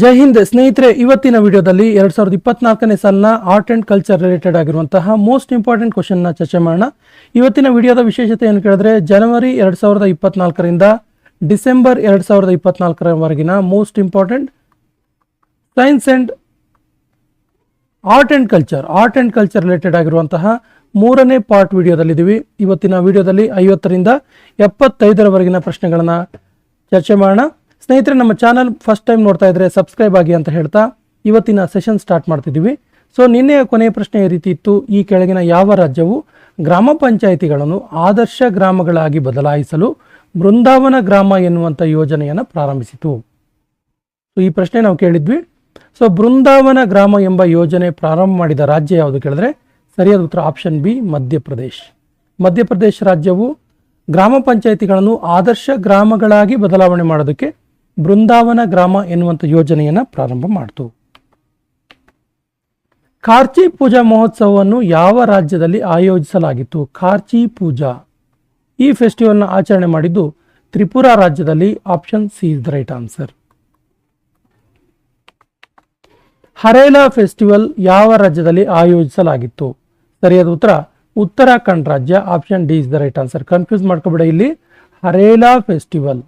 ಜೈ ಹಿಂದ್ ಸ್ನೇಹಿತರೆ, ಇವತ್ತಿನ ವಿಡಿಯೋದಲ್ಲಿ ಎರಡ್ ಸಾವಿರದ ಇಪ್ಪತ್ನಾಲ್ಕನೇ ಸಾಲಿನ ಆರ್ಟ್ ಅಂಡ್ ಕಲ್ಚರ್ ರಿಲೇಟೆಡ್ ಆಗಿರುವಂತಹ ಮೋಸ್ಟ್ ಇಂಪಾರ್ಟೆಂಟ್ ಕ್ವಶನ್ನ ಚರ್ಚೆ ಮಾಡೋಣ. ಇವತ್ತಿನ ವಿಡಿಯೋದ ವಿಶೇಷತೆ ಏನು ಕೇಳಿದ್ರೆ, ಜನವರಿ ಎರಡ್ ಸಾವಿರದ ಇಪ್ಪತ್ನಾಲ್ಕರಿಂದ ಡಿಸೆಂಬರ್ ಎರಡ್ ಸಾವಿರದ ಇಪ್ಪತ್ನಾಲ್ಕರವರೆಗಿನ most important science and art and culture, art and culture related ಆಗಿರುವಂತಹ ಮೂರನೇ ಪಾರ್ಟ್ ವಿಡಿಯೋದಲ್ಲಿದ್ದೀವಿ. ಇವತ್ತಿನ ವಿಡಿಯೋದಲ್ಲಿ ಐವತ್ತರಿಂದ ಎಪ್ಪತ್ತೈದರವರೆಗಿನ ಪ್ರಶ್ನೆಗಳನ್ನು ಚರ್ಚೆ ಮಾಡೋಣ. ಸ್ನೇಹಿತರೆ, ನಮ್ಮ ಚಾನಲ್ ಫಸ್ಟ್ ಟೈಮ್ ನೋಡ್ತಾ ಇದ್ರೆ ಸಬ್ಸ್ಕ್ರೈಬ್ ಆಗಿ ಅಂತ ಹೇಳ್ತಾ ಇವತ್ತಿನ ಸೆಷನ್ ಸ್ಟಾರ್ಟ್ ಮಾಡ್ತಿದ್ದೀವಿ. ಸೊ ನಿನ್ನೆಯ ಕೊನೆಯ ಪ್ರಶ್ನೆ ಈ ರೀತಿ ಇತ್ತು. ಈ ಕೆಳಗಿನ ಯಾವ ರಾಜ್ಯವು ಗ್ರಾಮ ಪಂಚಾಯಿತಿಗಳನ್ನು ಆದರ್ಶ ಗ್ರಾಮಗಳಾಗಿ ಬದಲಾಯಿಸಲು ಬೃಂದಾವನ ಗ್ರಾಮ ಎನ್ನುವಂಥ ಯೋಜನೆಯನ್ನು ಪ್ರಾರಂಭಿಸಿತು? ಸೊ ಈ ಪ್ರಶ್ನೆ ನಾವು ಕೇಳಿದ್ವಿ. ಸೊ ಬೃಂದಾವನ ಗ್ರಾಮ ಎಂಬ ಯೋಜನೆ ಪ್ರಾರಂಭ ಮಾಡಿದ ರಾಜ್ಯ ಯಾವುದು ಕೇಳಿದ್ರೆ, ಸರಿಯಾದ ಉತ್ತರ ಆಪ್ಷನ್ ಬಿ ಮಧ್ಯಪ್ರದೇಶ್. ಮಧ್ಯಪ್ರದೇಶ ರಾಜ್ಯವು ಗ್ರಾಮ ಪಂಚಾಯಿತಿಗಳನ್ನು ಆದರ್ಶ ಗ್ರಾಮಗಳಾಗಿ ಬದಲಾವಣೆ ಮಾಡೋದಕ್ಕೆ ಬೃಂದಾವನ ಗ್ರಾಮ ಎನ್ನುವಂಥ ಯೋಜನೆಯನ್ನು ಪ್ರಾರಂಭ ಮಾಡಿತು. ಕಾರ್ಚಿ ಪೂಜಾ ಮಹೋತ್ಸವವನ್ನು ಯಾವ ರಾಜ್ಯದಲ್ಲಿ ಆಯೋಜಿಸಲಾಗಿತ್ತು? ಕಾರ್ಚಿ ಪೂಜಾ. ಈ ಫೆಸ್ಟಿವಲ್ನ ಆಚರಣೆ ಮಾಡಿದ್ದು ತ್ರಿಪುರಾ ರಾಜ್ಯದಲ್ಲಿ option C is the right answer Harela festival ಯಾವ ರಾಜ್ಯದಲ್ಲಿ ಆಯೋಜಿಸಲಾಗಿತ್ತು? ಸರಿಯಾದ ಉತ್ತರ ಉತ್ತರಾಖಂಡ್ ರಾಜ್ಯ option D is the right answer confuse ಮಾಡ್ಕೋಬೇಡ ಇಲ್ಲಿ. ಹರೇಲಾ ಫೆಸ್ಟಿವಲ್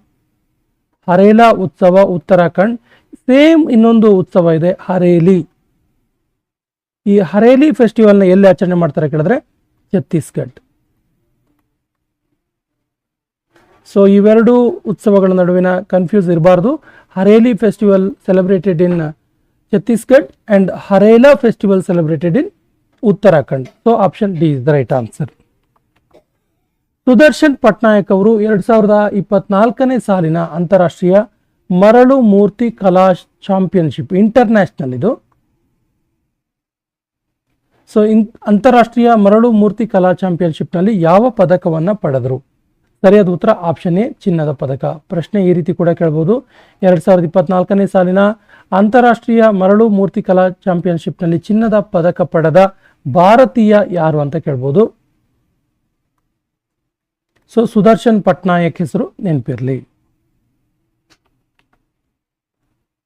ಹರೇಲಾ ಉತ್ಸವ ಉತ್ತರಾಖಂಡ್. ಸೇಮ್ ಇನ್ನೊಂದು ಉತ್ಸವ ಇದೆ, ಹರೇಲಿ. ಈ ಹರೇಲಿ ಫೆಸ್ಟಿವಲ್ನ ಎಲ್ಲಿ ಆಚರಣೆ ಮಾಡ್ತಾರೆ ಕೇಳಿದ್ರೆ ಛತ್ತೀಸ್ಗಢ್ ಸೊ ಇವೆರಡು ಉತ್ಸವಗಳ ನಡುವಿನ ಕನ್ಫ್ಯೂಸ್ ಇರಬಾರ್ದು. Hareli festival celebrated in Chhattisgarh and Harela festival celebrated in Uttarakhand. So option D is the right answer Sudarshan Patnaik ಅವರು ಎರಡ್ ಸಾವಿರದ ಇಪ್ಪತ್ನಾಲ್ಕನೇ ಸಾಲಿನ ಅಂತಾರಾಷ್ಟ್ರೀಯ ಮರಳು ಮೂರ್ತಿ ಕಲಾ ಚಾಂಪಿಯನ್ಶಿಪ್ ಇಂಟರ್ನ್ಯಾಷನಲ್ ಇದು ಸೊ ಇನ್ ಅಂತಾರಾಷ್ಟ್ರೀಯ ಮರಳು ಮೂರ್ತಿ ಕಲಾ ಚಾಂಪಿಯನ್ಶಿಪ್ನಲ್ಲಿ ಯಾವ ಪದಕವನ್ನು ಪಡೆದರು? ಸರಿಯಾದ ಉತ್ತರ ಆಪ್ಷನ್ ಎ, ಚಿನ್ನದ ಪದಕ. ಪ್ರಶ್ನೆ ಈ ರೀತಿ ಕೂಡ ಕೇಳ್ಬೋದು. ಎರಡ್ ಸಾವಿರದ ಇಪ್ಪತ್ನಾಲ್ಕನೇ ಸಾಲಿನ ಅಂತಾರಾಷ್ಟ್ರೀಯ ಮರಳು ಮೂರ್ತಿ ಕಲಾ ಚಾಂಪಿಯನ್ಶಿಪ್ನಲ್ಲಿ ಚಿನ್ನದ ಪದಕ ಪಡೆದ ಭಾರತೀಯ ಯಾರು ಅಂತ ಕೇಳ್ಬೋದು. ಸೊ ಸುದರ್ಶನ್ ಪಟ್ನಾಯಕ್ ಹೆಸರು ನೆನಪಿರಲಿ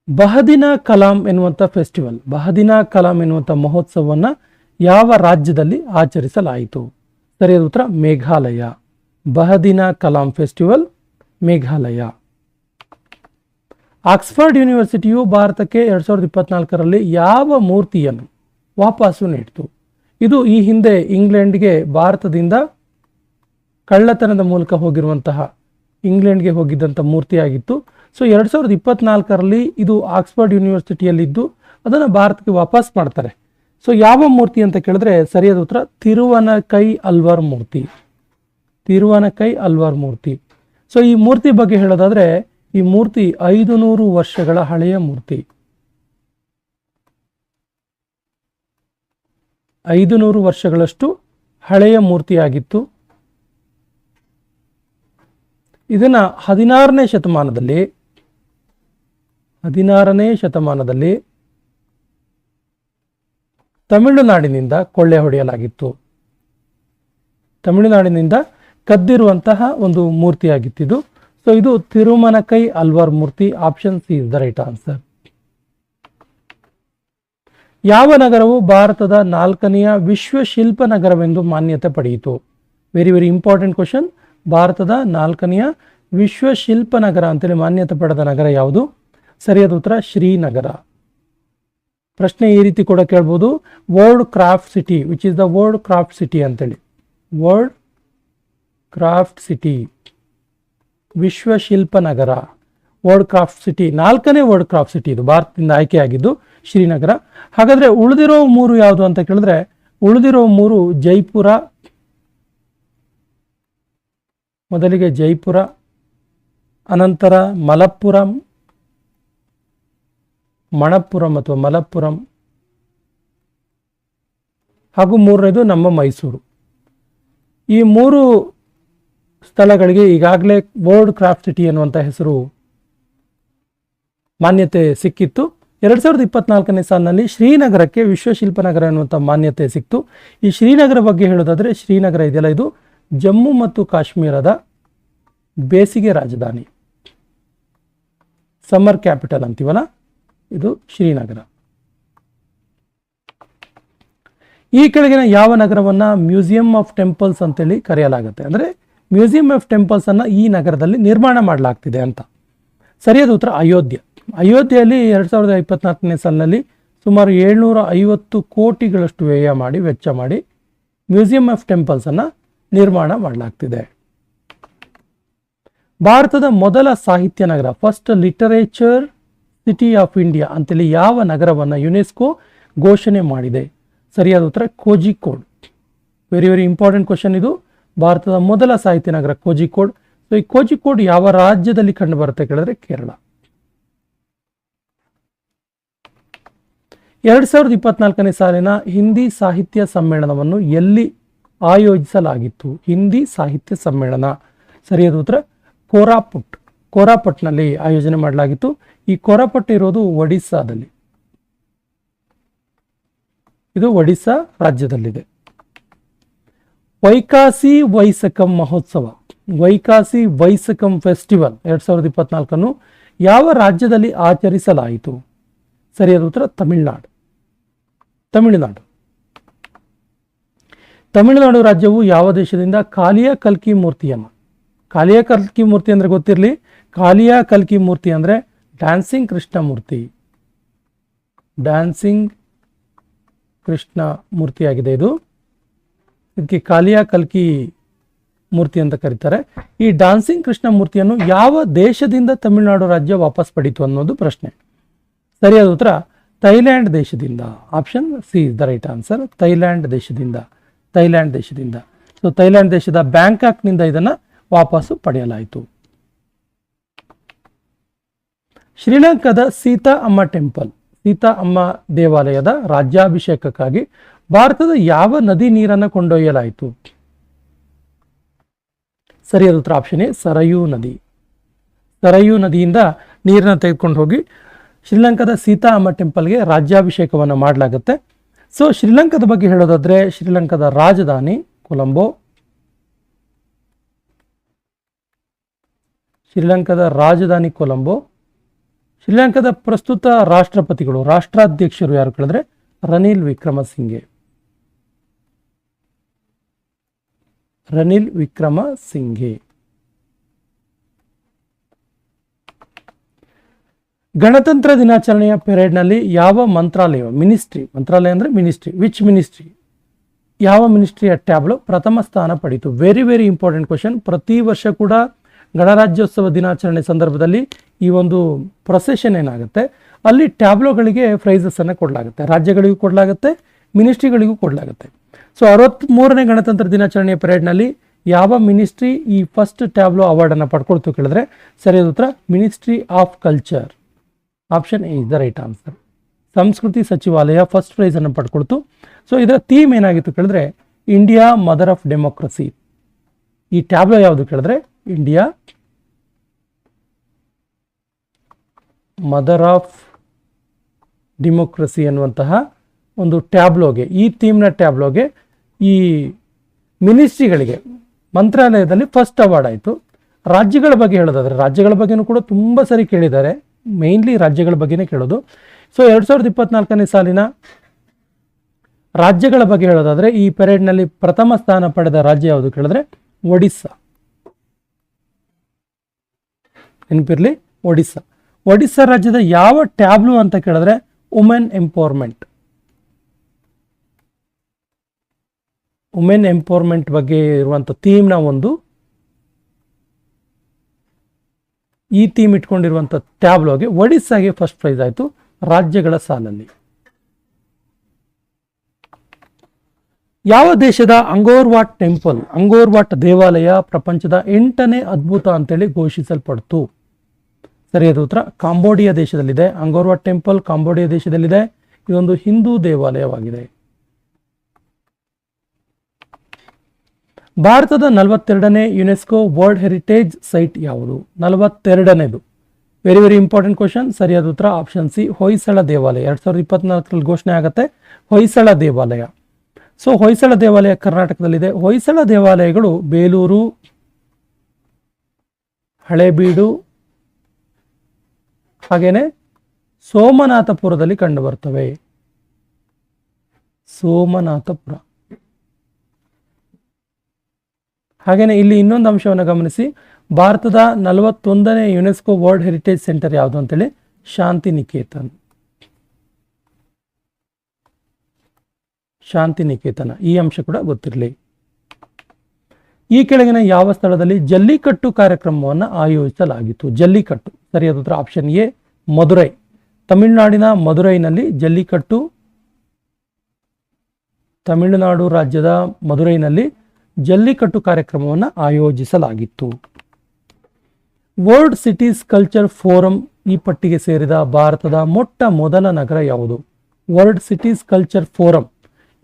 ಬಹದಿನ ಕಲಾಂ ಎನ್ನುವಂಥ ಫೆಸ್ಟಿವಲ್ ಬಹದಿನ ಕಲಾಂ ಎನ್ನುವಂಥ ಮಹೋತ್ಸವವನ್ನು ಯಾವ ರಾಜ್ಯದಲ್ಲಿ ಆಚರಿಸಲಾಯಿತು ಸರಿಯಾದ ಉತ್ತರ Meghalaya Behdienkhlam festival Meghalaya Oxford ಯೂನಿವರ್ಸಿಟಿಯು ಭಾರತಕ್ಕೆ ಎರಡು ಸಾವಿರದ ಇಪ್ಪತ್ನಾಲ್ಕರಲ್ಲಿ ಯಾವ ಮೂರ್ತಿಯನ್ನು ವಾಪಸ್ಸು ನೀಡಿತು. ಇದು ಈ ಹಿಂದೆ ಇಂಗ್ಲೆಂಡ್ಗೆ ಭಾರತದಿಂದ ಕಳ್ಳತನದ ಮೂಲಕ ಹೋಗಿರುವಂತಹ ಇಂಗ್ಲೆಂಡ್ಗೆ ಹೋಗಿದ್ದಂಥ ಮೂರ್ತಿಯಾಗಿತ್ತು. ಸೊ ಎರಡು ಸಾವಿರದ ಇಪ್ಪತ್ನಾಲ್ಕರಲ್ಲಿ ಇದು ಆಕ್ಸ್ಫರ್ಡ್ ಯೂನಿವರ್ಸಿಟಿಯಲ್ಲಿದ್ದು, ಅದನ್ನು ಭಾರತಕ್ಕೆ ವಾಪಸ್ ಮಾಡ್ತಾರೆ. ಸೊ ಯಾವ ಮೂರ್ತಿ ಅಂತ ಕೇಳಿದ್ರೆ ಸರಿಯಾದ ಉತ್ತರ ತಿರುವನಕೈ ಅಲ್ವಾರ್ ಮೂರ್ತಿ. ತಿರುವನಕೈ ಅಲ್ವಾರ್ ಮೂರ್ತಿ. ಸೊ ಈ ಮೂರ್ತಿ ಬಗ್ಗೆ ಹೇಳೋದಾದ್ರೆ ಈ ಮೂರ್ತಿ ಐದು ನೂರು ವರ್ಷಗಳ ಹಳೆಯ ಮೂರ್ತಿ. ಐದು ನೂರು ವರ್ಷಗಳಷ್ಟು ಹಳೆಯ ಮೂರ್ತಿಯಾಗಿತ್ತು. ಇದನ್ನ ಹದಿನಾರನೇ ಶತಮಾನದಲ್ಲಿ ಹದಿನಾರನೇ ಶತಮಾನದಲ್ಲಿ ತಮಿಳುನಾಡಿನಿಂದ ಕೊಳ್ಳೆ ಹೊಡೆಯಲಾಗಿತ್ತು. ತಮಿಳುನಾಡಿನಿಂದ ಕದ್ದಿರುವಂತಹ ಒಂದು ಮೂರ್ತಿಯಾಗಿತ್ತಿದು. ಸೊ ಇದು ತಿರುಮನಕೈ ಅಲ್ವಾರ್ ಮೂರ್ತಿ option C is the right answer ಯಾವ ನಗರವು ಭಾರತದ ನಾಲ್ಕನೆಯ ವಿಶ್ವ ಶಿಲ್ಪ ನಗರವೆಂದು ಮಾನ್ಯತೆ ಪಡೆಯಿತು? ವೆರಿ ವೆರಿ ಇಂಪಾರ್ಟೆಂಟ್ ಕ್ವಶನ್ ಭಾರತದ ನಾಲ್ಕನೆಯ ವಿಶ್ವ ಶಿಲ್ಪ ನಗರ ಅಂತೇಳಿ ಮಾನ್ಯತೆ ಪಡೆದ ನಗರ ಯಾವುದು? ಸರಿಯಾದ ಉತ್ತರ, ಶ್ರೀನಗರ. ಪ್ರಶ್ನೆ ಈ ರೀತಿ ಕೂಡ ಕೇಳ್ಬೋದು. World craft city which is the world craft city ಅಂತೇಳಿ. ವರ್ಲ್ಡ್ ಕ್ರಾಫ್ಟ್ ಸಿಟಿ ವಿಶ್ವ ಶಿಲ್ಪ ನಗರ ವರ್ಲ್ಡ್ ಕ್ರಾಫ್ಟ್ ಸಿಟಿ ನಾಲ್ಕನೇ ವರ್ಲ್ಡ್ ಕ್ರಾಫ್ಟ್ ಸಿಟಿ ಇದು. ಭಾರತದಿಂದ ಆಯ್ಕೆಯಾಗಿದ್ದು ಶ್ರೀನಗರ. ಹಾಗಾದ್ರೆ ಉಳಿದಿರೋ ಮೂರು ಯಾವುದು ಅಂತ ಕೇಳಿದ್ರೆ, ಉಳಿದಿರೋ ಮೂರು ಜೈಪುರ ಮೊದಲಿಗೆ ಜೈಪುರ, ಅನಂತರ ಮಲಪ್ಪುರಂ, ಮಣಪ್ಪುರಂ ಅಥವಾ ಮಲಪ್ಪುರಂ, ಹಾಗೂ ಮೂರನೇದು ನಮ್ಮ ಮೈಸೂರು. ಈ ಮೂರು ಸ್ಥಳಗಳಿಗೆ ಈಗಾಗಲೇ ವರ್ಲ್ಡ್ ಕ್ರಾಫ್ಟ್ ಸಿಟಿ ಅನ್ನುವಂಥ ಹೆಸರು ಮಾನ್ಯತೆ ಸಿಕ್ಕಿತ್ತು. ಎರಡು ಸಾವಿರದ ಇಪ್ಪತ್ನಾಲ್ಕನೇ ಸಾಲಿನಲ್ಲಿ ಶ್ರೀನಗರಕ್ಕೆ ವಿಶ್ವಶಿಲ್ಪನಗರ ಎನ್ನುವಂಥ ಮಾನ್ಯತೆ ಸಿಕ್ತು. ಈ ಶ್ರೀನಗರ ಬಗ್ಗೆ ಹೇಳೋದಾದರೆ ಶ್ರೀನಗರ ಇದೆಯಲ್ಲ, ಇದು ಜಮ್ಮು ಮತ್ತು ಕಾಶ್ಮೀರದ ಬೇಸಿಗೆ ರಾಜಧಾನಿ. ಸಮ್ಮರ್ ಕ್ಯಾಪಿಟಲ್ ಅಂತೀವಲ್ಲ, ಇದು ಶ್ರೀನಗರ. ಈ ಕೆಳಗಿನ ಯಾವ ನಗರವನ್ನ ಮ್ಯೂಸಿಯಂ ಆಫ್ ಟೆಂಪಲ್ಸ್ ಅಂತೇಳಿ ಕರೆಯಲಾಗುತ್ತೆ. ಅಂದರೆ ಮ್ಯೂಸಿಯಂ ಆಫ್ ಟೆಂಪಲ್ಸ್ ಅನ್ನು ಈ ನಗರದಲ್ಲಿ ನಿರ್ಮಾಣ ಮಾಡಲಾಗ್ತಿದೆ ಅಂತ. ಸರಿಯಾದ ಉತ್ತರ ಅಯೋಧ್ಯೆ. ಅಯೋಧ್ಯೆಯಲ್ಲಿ ಎರಡು ಸಾವಿರದ ಇಪ್ಪತ್ನಾಲ್ಕನೇ ಸಾಲಿನಲ್ಲಿ ಸುಮಾರು ಏಳ್ನೂರ ಐವತ್ತು ಕೋಟಿಗಳಷ್ಟು ವ್ಯಯ ಮಾಡಿ, ವೆಚ್ಚ ಮಾಡಿ ಮ್ಯೂಸಿಯಂ ಆಫ್ ಟೆಂಪಲ್ಸ್ ಅನ್ನ ನಿರ್ಮಾಣ ಮಾಡಲಾಗ್ತಿದೆ. ಭಾರತದ ಮೊದಲ ಸಾಹಿತ್ಯ ನಗರ first literature city of India ಅಂತೇಳಿ ಯಾವ ನಗರವನ್ನು ಯುನೆಸ್ಕೋ ಘೋಷಣೆ ಮಾಡಿದೆ? ಸರಿಯಾದ ಉತ್ತರ Kozhikode. Very very important question ಇದು. ಭಾರತದ ಮೊದಲ ಸಾಹಿತ್ಯ ನಗರ ಕೋಜಿಕೋಡ್. ಸೊ ಈ ಕೋಜಿಕೋಡ್ ಯಾವ ರಾಜ್ಯದಲ್ಲಿ ಕಂಡು ಬರುತ್ತೆ ಕೇಳಿದ್ರೆ ಕೇರಳ. ಎರಡ್ ಸಾವಿರದ ಇಪ್ಪತ್ನಾಲ್ಕನೇ ಸಾಲಿನ ಹಿಂದಿ ಸಾಹಿತ್ಯ ಸಮ್ಮೇಳನವನ್ನು ಎಲ್ಲಿ ಆಯೋಜಿಸಲಾಗಿತ್ತು. ಹಿಂದಿ ಸಾಹಿತ್ಯ ಸಮ್ಮೇಳನ. ಸರಿಯಾದ ಉತ್ತರ. ಕೋರಾಪುಟ್. ಕೋರಾಪಟ್ನಲ್ಲಿ ಆಯೋಜನೆ ಮಾಡಲಾಗಿತ್ತು. ಈ ಕೋರಾಪಟ್ ಇರೋದು ಒಡಿಸ್ಸಾದಲ್ಲಿ. ಇದು ಒಡಿಸ್ಸಾ ರಾಜ್ಯದಲ್ಲಿದೆ. ವೈಕಾಸಿ ವೈಸಕಂ ಮಹೋತ್ಸವ. ವೈಕಾಸಿ ವೈಸಕಂ ಫೆಸ್ಟಿವಲ್ ಎರಡ್ ಸಾವಿರದ ಇಪ್ಪತ್ನಾಲ್ಕನ್ನು ಯಾವ ರಾಜ್ಯದಲ್ಲಿ ಆಚರಿಸಲಾಯಿತು? ಸರಿಯಾದ ಉತ್ತರ. ತಮಿಳುನಾಡು. ತಮಿಳುನಾಡು. ತಮಿಳುನಾಡು ರಾಜ್ಯವು ಯಾವ ದೇಶದಿಂದ ಕಾಲಿಯ ಕಲ್ಕಿ ಮೂರ್ತಿಯನ್ನು ಕಾಲಿಯ ಕಲ್ಕಿ ಮೂರ್ತಿ ಅಂದ್ರೆ ಗೊತ್ತಿರಲಿ. ಕಾಲಿಯ ಕಲ್ಕಿ ಮೂರ್ತಿ ಅಂದ್ರೆ ಡ್ಯಾನ್ಸಿಂಗ್ ಕೃಷ್ಣ ಮೂರ್ತಿ ಡ್ಯಾನ್ಸಿಂಗ್ ಕೃಷ್ಣ ಮೂರ್ತಿಯಾಗಿದೆ ಇದು. ಇದಕ್ಕೆ ಕಾಲಿಯ ಕಲ್ಕಿ ಮೂರ್ತಿ ಅಂತ ಕರೀತಾರೆ. ಈ ಡ್ಯಾನ್ಸಿಂಗ್ ಕೃಷ್ಣ ಮೂರ್ತಿಯನ್ನು ಯಾವ ದೇಶದಿಂದ ತಮಿಳುನಾಡು ರಾಜ್ಯ ವಾಪಸ್ ಪಡೀತು ಅನ್ನೋದು ಪ್ರಶ್ನೆ. ಸರಿಯಾದ ಉತ್ತರ, ಥೈಲ್ಯಾಂಡ್ ದೇಶದಿಂದ. Option C is the right answer, Thailand ದೇಶದಿಂದ. ಥೈಲ್ಯಾಂಡ್ ದೇಶದಿಂದ. ಸೊ ಥೈಲ್ಯಾಂಡ್ ದೇಶದ ಬ್ಯಾಂಕಾಕ್ನಿಂದ ಇದನ್ನು ವಾಪಸ್ಸು ಪಡೆಯಲಾಯಿತು. ಶ್ರೀಲಂಕಾದ ಸೀತಾ ಅಮ್ಮ ಟೆಂಪಲ್, ಸೀತಾ ಅಮ್ಮ ದೇವಾಲಯದ ರಾಜ್ಯಾಭಿಷೇಕಕ್ಕಾಗಿ ಭಾರತದ ಯಾವ ನದಿ ನೀರನ್ನು ಕೊಂಡೊಯ್ಯಲಾಯಿತು? ಸರಿಯಾದ ಉತ್ತರ ಆಪ್ಷನ್ ಎ, ಸರಯೂ ನದಿ. ಸರಯೂ ನದಿಯಿಂದ ನೀರನ್ನು ತೆಗೆದುಕೊಂಡು ಹೋಗಿ ಶ್ರೀಲಂಕಾದ ಸೀತಾ ಅಮ್ಮ ಟೆಂಪಲ್ಗೆ ರಾಜ್ಯಾಭಿಷೇಕವನ್ನು ಮಾಡಲಾಗುತ್ತೆ. ಸೊ ಶ್ರೀಲಂಕಾದ ಬಗ್ಗೆ ಹೇಳೋದಾದ್ರೆ ಶ್ರೀಲಂಕಾದ ರಾಜಧಾನಿ ಕೊಲಂಬೋ. ಶ್ರೀಲಂಕಾದ ರಾಜಧಾನಿ ಕೊಲಂಬೋ. ಶ್ರೀಲಂಕಾದ ಪ್ರಸ್ತುತ ರಾಷ್ಟ್ರಪತಿಗಳು, ರಾಷ್ಟ್ರಾಧ್ಯಕ್ಷರು ಯಾರು ಕೇಳಿದ್ರೆ ರನಿಲ್ ವಿಕ್ರಮಸಿಂಘೆ. ರನಿಲ್ ವಿಕ್ರಮ ಗಣತಂತ್ರ ದಿನಾಚರಣೆಯ ಪೆರೇಡ್ನಲ್ಲಿ ಯಾವ ಮಂತ್ರಾಲಯ, ಮಿನಿಸ್ಟ್ರಿ, ಮಂತ್ರಾಲಯ ಅಂದರೆ ಮಿನಿಸ್ಟ್ರಿ, ವಿಚ್ ಮಿನಿಸ್ಟ್ರಿ? ಯಾವ ಮಿನಿಸ್ಟ್ರಿಯ ಟ್ಯಾಬ್ಲು ಪ್ರಥಮ ಸ್ಥಾನ ಪಡೆಯಿತು ವೆರಿ ವೆರಿ ಇಂಪಾರ್ಟೆಂಟ್ ಕ್ವಶನ್ ಪ್ರತಿ ವರ್ಷ ಕೂಡ ಗಣರಾಜ್ಯೋತ್ಸವ ದಿನಾಚರಣೆ ಸಂದರ್ಭದಲ್ಲಿ ಈ ಒಂದು ಪ್ರೊಸೆಷನ್ ಏನಾಗುತ್ತೆ? ಅಲ್ಲಿ ಟ್ಯಾಬ್ಲೋಗಳಿಗೆ ಪ್ರೈಸಸ್ ಅನ್ನು ಕೊಡಲಾಗುತ್ತೆ. ರಾಜ್ಯಗಳಿಗೂ ಕೊಡಲಾಗುತ್ತೆ, ಮಿನಿಸ್ಟ್ರಿಗಳಿಗೂ ಕೊಡಲಾಗುತ್ತೆ. ಸೊ ಅರವತ್ತ್ಮೂರನೇ ಗಣತಂತ್ರ ದಿನಾಚರಣೆಯ ಪರೇಡ್ನಲ್ಲಿ ಯಾವ ಮಿನಿಸ್ಟ್ರಿ ಈ ಫಸ್ಟ್ ಟ್ಯಾಬ್ಲೋ ಅವಾರ್ಡನ್ನು ಪಡ್ಕೊಳ್ತು ಕೇಳಿದ್ರೆ? ಸರಿಯಾದ ಉತ್ತರ ministry of culture option A is the right answer ಸಂಸ್ಕೃತಿ ಸಚಿವಾಲಯ ಫಸ್ಟ್ ಪ್ರೈಸ್ ಅನ್ನು ಪಡ್ಕೊಳ್ತು. ಸೊ ಇದರ ಥೀಮ್ ಏನಾಗಿತ್ತು ಕೇಳಿದ್ರೆ ಇಂಡಿಯಾ ಮದರ್ ಆಫ್ ಡೆಮೋಕ್ರಸಿ ಈ ಟ್ಯಾಬ್ಲೋ ಯಾವುದು ಕೇಳಿದ್ರೆ ಇಂಡಿಯಾ ಮದರ್ ಆಫ್ ಡೆಮೋಕ್ರಸಿ ಅನ್ನುವಂತಹ ಒಂದು ಟ್ಯಾಬ್ಲೋಗೆ ಈ ಥೀಮ್ನ ಟ್ಯಾಬ್ಲೋಗೆ ಈ ಮಿನಿಸ್ಟ್ರಿಗಳಿಗೆ ಮಂತ್ರಾಲಯದಲ್ಲಿ ಫಸ್ಟ್ ಅವಾರ್ಡ್ ಆಯಿತು. ರಾಜ್ಯಗಳ ಬಗ್ಗೆ ಹೇಳೋದಾದರೆ, ರಾಜ್ಯಗಳ ಬಗ್ಗೆನೂ ಕೂಡ ತುಂಬ ಸರಿ ಕೇಳಿದ್ದಾರೆ. ಮೇಯ್ನ್ಲಿ ರಾಜ್ಯಗಳ ಬಗ್ಗೆನೇ ಕೇಳೋದು. ಸೊ ಎರಡು ಸಾವಿರದ ಇಪ್ಪತ್ನಾಲ್ಕನೇ ಸಾಲಿನ ರಾಜ್ಯಗಳ ಬಗ್ಗೆ ಹೇಳೋದಾದ್ರೆ, ಈ ಪೆರೇಡ್ನಲ್ಲಿ ಪ್ರಥಮ ಸ್ಥಾನ ಪಡೆದ ರಾಜ್ಯ ಯಾವುದು ಕೇಳಿದ್ರೆ, ಒಡಿಸ್ಸಾ. ನೆನಪಿರ್ಲಿ? ಒಡಿಸ್ಸಾ. ಒಡಿಸ್ಸಾ ರಾಜ್ಯದ ಯಾವ ಟ್ಯಾಬ್ಲು ಅಂತ ಕೇಳಿದ್ರೆ ವುಮೆನ್ ಎಂಪವರ್ಮೆಂಟ್ ವುಮೆನ್ ಎಂಪವರ್ಮೆಂಟ್ ಬಗ್ಗೆ ಇರುವಂಥ ಥೀಮ್ನ ಒಂದು ಈ ಥೀಮ್ ಇಟ್ಕೊಂಡಿರುವಂಥ ಟ್ಯಾಬ್ಲೋಗೆ ಒಡಿಸ್ಸಾಗೆ ಫಸ್ಟ್ ಪ್ರೈಸ್ ಆಯಿತು ರಾಜ್ಯಗಳ ಸಾಲಲ್ಲಿ. ಯಾವ ದೇಶದ ಅಂಗೋರ್ವಾಟ್ ಟೆಂಪಲ್ ಅಂಗೋರ್ವಾಟ್ ದೇವಾಲಯ ಪ್ರಪಂಚದ ಎಂಟನೇ ಅದ್ಭುತ ಅಂತೇಳಿ ಘೋಷಿಸಲ್ಪಡ್ತು? ಸರಿಯಾದ ಉತ್ತರ, ಕಾಂಬೋಡಿಯಾ ದೇಶದಲ್ಲಿದೆ. ಅಂಗೋರ್ವಾಟ್ ಟೆಂಪಲ್ ಕಾಂಬೋಡಿಯಾ ದೇಶದಲ್ಲಿದೆ. ಇದೊಂದು ಹಿಂದೂ ದೇವಾಲಯವಾಗಿದೆ. ಭಾರತದ ನಲವತ್ತೆರಡನೇ ಯುನೆಸ್ಕೋ ವರ್ಲ್ಡ್ ಹೆರಿಟೇಜ್ ಸೈಟ್ ಯಾವುದು? ನಲವತ್ತೆರಡನೇದು. ವೆರಿ ವೆರಿ ಇಂಪಾರ್ಟೆಂಟ್ ಕ್ವಶನ್ ಸರಿಯಾದ ಉತ್ತರ ಆಪ್ಷನ್ ಸಿ ಹೊಯ್ಸಳ ದೇವಾಲಯ. ಎರಡ್ ಸಾವಿರದ ಇಪ್ಪತ್ನಾಲ್ಕರಲ್ಲಿ ಘೋಷಣೆ ಆಗುತ್ತೆ. ಹೊಯ್ಸಳ ದೇವಾಲಯ. ಸೊ ಹೊಯ್ಸಳ ದೇವಾಲಯ ಕರ್ನಾಟಕದಲ್ಲಿದೆ. ಹೊಯ್ಸಳ ದೇವಾಲಯಗಳು ಬೇಲೂರು, ಹಳೇಬೀಡು, ಹಾಗೇನೆ ಸೋಮನಾಥಪುರದಲ್ಲಿ ಕಂಡುಬರ್ತವೆ ಸೋಮನಾಥಪುರ. ಹಾಗೆಯೇ ಇಲ್ಲಿ ಇನ್ನೊಂದು ಅಂಶವನ್ನು ಗಮನಿಸಿ, ಭಾರತದ ನಲವತ್ತೊಂದನೇ ಯುನೆಸ್ಕೋ ವರ್ಲ್ಡ್ ಹೆರಿಟೇಜ್ ಸೆಂಟರ್ ಯಾವುದು ಅಂತೇಳಿ? ಶಾಂತಿ ನಿಕೇತನ್ ಶಾಂತಿ ನಿಕೇತನ ಈ ಅಂಶ ಕೂಡ ಗೊತ್ತಿರಲಿ. ಈ ಕೆಳಗಿನ ಯಾವ ಸ್ಥಳದಲ್ಲಿ ಜಲ್ಲಿಕಟ್ಟು ಕಾರ್ಯಕ್ರಮವನ್ನು ಆಯೋಜಿಸಲಾಗಿತ್ತು? ಜಲ್ಲಿಕಟ್ಟು. ಸರಿಯಾದ ಆಪ್ಷನ್ ಎ ಮಧುರೈ ತಮಿಳುನಾಡಿನ ಮಧುರೈನಲ್ಲಿ ಜಲ್ಲಿಕಟ್ಟು, ತಮಿಳುನಾಡು ರಾಜ್ಯದ ಮದುರೈನಲ್ಲಿ ಜಲ್ಲಿಕಟ್ಟು ಕಾರ್ಯಕ್ರಮವನ್ನು ಆಯೋಜಿಸಲಾಗಿತ್ತು. ವರ್ಲ್ಡ್ ಸಿಟೀಸ್ ಕಲ್ಚರ್ ಫೋರಂ ಈ ಪಟ್ಟಿಗೆ ಸೇರಿದ ಭಾರತದ ಮೊಟ್ಟ ಮೊದಲ ನಗರ ಯಾವುದು? ವರ್ಲ್ಡ್ ಸಿಟೀಸ್ ಕಲ್ಚರ್ ಫೋರಂ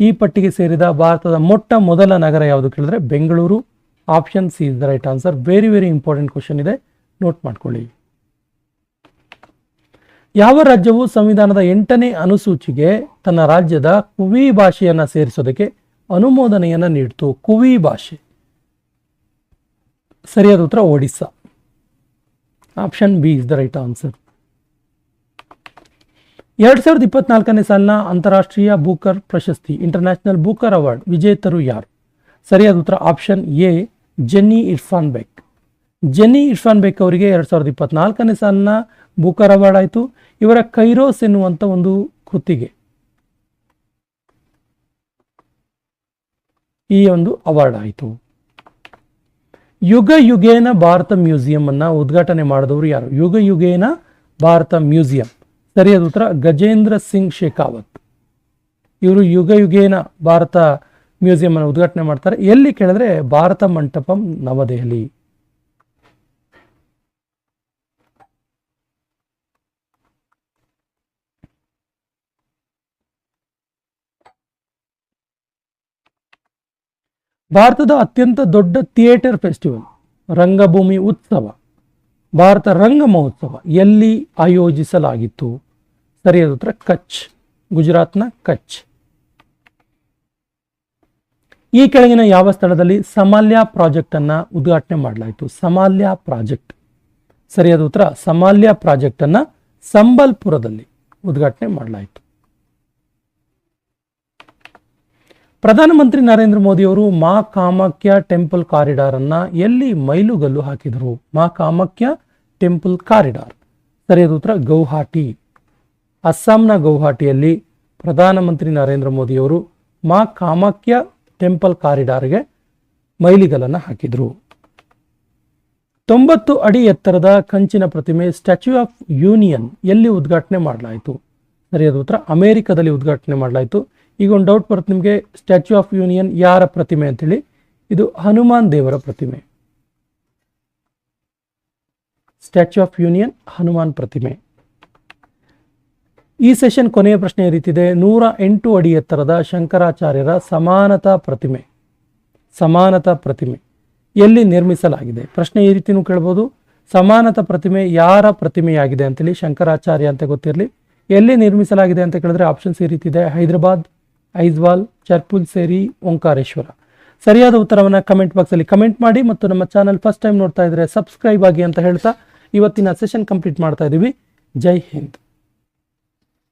ಈ ಪಟ್ಟಿಗೆ ಸೇರಿದ ಭಾರತದ ಮೊಟ್ಟ ಮೊದಲ ನಗರ ಯಾವುದು ಕೇಳಿದ್ರೆ Bengaluru. Option C is the right answer. Very very important question ಇದೆ. ನೋಟ್ ಮಾಡ್ಕೊಳ್ಳಿ. ಯಾವ ರಾಜ್ಯವು ಸಂವಿಧಾನದ ಎಂಟನೇ ಅನುಸೂಚಿಗೆ ತನ್ನ ರಾಜ್ಯದ ಕುವಿ ಭಾಷೆಯನ್ನು ಸೇರಿಸೋದಕ್ಕೆ ಅನುಮೋದನೆಯನ್ನು ನೀಡಿತು ಕುವಿ ಭಾಷೆ. ಸರಿಯಾದ ಉತ್ತರ Odisha. Option B is the right answer ಎರಡು ಸಾವಿರದ ಇಪ್ಪತ್ನಾಲ್ಕನೇ ಸಾಲಿನ ಅಂತಾರಾಷ್ಟ್ರೀಯ ಬೂಕರ್ ಪ್ರಶಸ್ತಿ ಇಂಟರ್ನ್ಯಾಷನಲ್ ಬೂಕರ್ ಅವಾರ್ಡ್ ವಿಜೇತರು ಯಾರು? ಸರಿಯಾದ ಉತ್ತರ ಆಪ್ಷನ್ ಎ ಜೆನ್ನಿ ಇರ್ಫಾನ್ ಬೇಕ್ ಜೆನ್ನಿ ಇರ್ಫಾನ್ ಬೇಕ್ ಅವರಿಗೆ ಎರಡು ಸಾವಿರದ ಇಪ್ಪತ್ನಾಲ್ಕನೇ ಸಾಲಿನ ಬೂಕರ್ ಅವಾರ್ಡ್ ಆಯಿತು. ಇವರ ಕೈರೋಸ್ ಎನ್ನುವಂಥ ಒಂದು ಕೃತಿಗೆ. ಈ ಒಂದು ಅವಾರ್ಡ್ ಆಯಿತು. ಯುಗ ಯುಗೇನ ಭಾರತ ಮ್ಯೂಸಿಯಂ ಅನ್ನ ಉದ್ಘಾಟನೆ ಮಾಡಿದವರು ಯಾರು? ಯುಗ ಯುಗೇನ ಭಾರತ ಮ್ಯೂಸಿಯಂ. ಸರಿಯಾದ ಉತ್ತರ, ಗಜೇಂದ್ರ ಸಿಂಗ್ ಶೇಖಾವತ್. ಇವರು ಯುಗ ಯುಗೇನ ಭಾರತ ಮ್ಯೂಸಿಯಂ ಅನ್ನು ಉದ್ಘಾಟನೆ ಮಾಡ್ತಾರೆ. ಎಲ್ಲಿ ಕೇಳಿದ್ರೆ ಭಾರತ ಮಂಟಪಂ ನವದೆಹಲಿ. ಭಾರತದ ಅತ್ಯಂತ ದೊಡ್ಡ ಥಿಯೇಟರ್ ಫೆಸ್ಟಿವಲ್, ರಂಗಭೂಮಿ ಉತ್ಸವ. ಭಾರತ ರಂಗ ಮಹೋತ್ಸವ ಎಲ್ಲಿ ಆಯೋಜಿಸಲಾಗಿತ್ತು? ಸರಿಯಾದ ಉತ್ತರ ಕಚ್, ಗುಜರಾತ್ನ ಕಚ್. ಈ ಕೆಳಗಿನ ಯಾವ ಸ್ಥಳದಲ್ಲಿ ಸಮಾಲ್ಯ ಪ್ರಾಜೆಕ್ಟ್ ಅನ್ನ ಉದ್ಘಾಟನೆ ಮಾಡಲಾಯಿತು? ಸಮಾಲ್ಯ ಪ್ರಾಜೆಕ್ಟ್. ಸರಿಯಾದ ಉತ್ತರ, ಸಮಾಲ್ಯ ಪ್ರಾಜೆಕ್ಟ್ ಅನ್ನ ಸಂಬಲ್ಪುರದಲ್ಲಿ ಉದ್ಘಾಟನೆ ಮಾಡಲಾಯಿತು. ಪ್ರಧಾನಮಂತ್ರಿ ನರೇಂದ್ರ ಮೋದಿ ಅವರು ಮಾ ಕಾಮಾಖ್ಯ ಟೆಂಪಲ್ ಕಾರಿಡಾರ್ ಅನ್ನ ಎಲ್ಲಿ ಮೈಲುಗಲ್ಲು ಹಾಕಿದರು? ಮಾ ಕಾಮಾಖ್ಯ ಟೆಂಪಲ್ ಕಾರಿಡಾರ್. ಸರಿಯಾದ ಉತ್ತರ, ಗೌಹಾಟಿ. ಅಸ್ಸಾಂನ ಗೌಹಾಟಿಯಲ್ಲಿ ಪ್ರಧಾನಮಂತ್ರಿ ನರೇಂದ್ರ ಮೋದಿಯವರು ಮಾ ಕಾಮಾಖ್ಯ ಟೆಂಪಲ್ ಕಾರಿಡಾರ್ಗೆ ಮೈಲಿಗಲನ್ನು ಹಾಕಿದರು. ತೊಂಬತ್ತು ಅಡಿ ಎತ್ತರದ ಕಂಚಿನ ಪ್ರತಿಮೆ ಸ್ಟ್ಯಾಚ್ಯೂ ಆಫ್ ಯೂನಿಯನ್ ಎಲ್ಲಿ ಉದ್ಘಾಟನೆ ಮಾಡಲಾಯಿತು? ಸರಿಯಾದ ಉತ್ತರ, ಅಮೆರಿಕದಲ್ಲಿ ಉದ್ಘಾಟನೆ ಮಾಡಲಾಯಿತು. ಈಗ ಒಂದು ಡೌಟ್ ಬರುತ್ತೆ ನಿಮಗೆ ಸ್ಟ್ಯಾಚ್ಯೂ ಆಫ್ ಯೂನಿಯನ್ ಯಾರ ಪ್ರತಿಮೆ ಅಂತೇಳಿ. ಇದು ಹನುಮಾನ್ ದೇವರ ಪ್ರತಿಮೆ. ಸ್ಟ್ಯಾಚ್ಯೂ ಆಫ್ ಯೂನಿಯನ್ ಹನುಮಾನ್ ಪ್ರತಿಮೆ. ಈ ಸೆಷನ್ ಕೊನೆಯ ಪ್ರಶ್ನೆ ಈ ರೀತಿದೆ ನೂರ ಎಂಟು ಅಡಿ ಎತ್ತರದ ಶಂಕರಾಚಾರ್ಯರ ಸಮಾನತಾ ಪ್ರತಿಮೆ. ಸಮಾನತಾ ಪ್ರತಿಮೆ. ಎಲ್ಲಿ ನಿರ್ಮಿಸಲಾಗಿದೆ? ಪ್ರಶ್ನೆ ಈ ರೀತಿನೂ ಕೇಳ್ಬೋದು. ಸಮಾನತಾ ಪ್ರತಿಮೆ ಯಾರ ಪ್ರತಿಮೆಯಾಗಿದೆ ಅಂತೇಳಿ ಶಂಕರಾಚಾರ್ಯ ಅಂತ ಗೊತ್ತಿರಲಿ. ಎಲ್ಲಿ ನಿರ್ಮಿಸಲಾಗಿದೆ ಅಂತ ಕೇಳಿದ್ರೆ ಆಪ್ಷನ್ಸ್ ಈ ರೀತಿ ಇದೆ. ಹೈದರಾಬಾದ್ ಐಜ್ವಾಲ್ ಚರ್ಪುಲ್ ಸೇರಿ ಓಂಕಾರೇಶ್ವರ. ಸರಿಯಾದ ಉತ್ತರವನ್ನು ಕಮೆಂಟ್ ಬಾಕ್ಸಲ್ಲಿ ಕಮೆಂಟ್ ಮಾಡಿ ಮತ್ತು ನಮ್ಮ ಚಾನಲ್ ಫಸ್ಟ್ ಟೈಮ್ ನೋಡ್ತಾ ಇದ್ರೆ ಸಬ್ಸ್ಕ್ರೈಬ್ ಆಗಿ ಅಂತ ಹೇಳ್ತಾ ಇವತ್ತಿನ ಸೆಷನ್ ಕಂಪ್ಲೀಟ್ ಮಾಡ್ತಾ ಇದ್ದೀವಿ ಜೈ ಹಿಂದ್.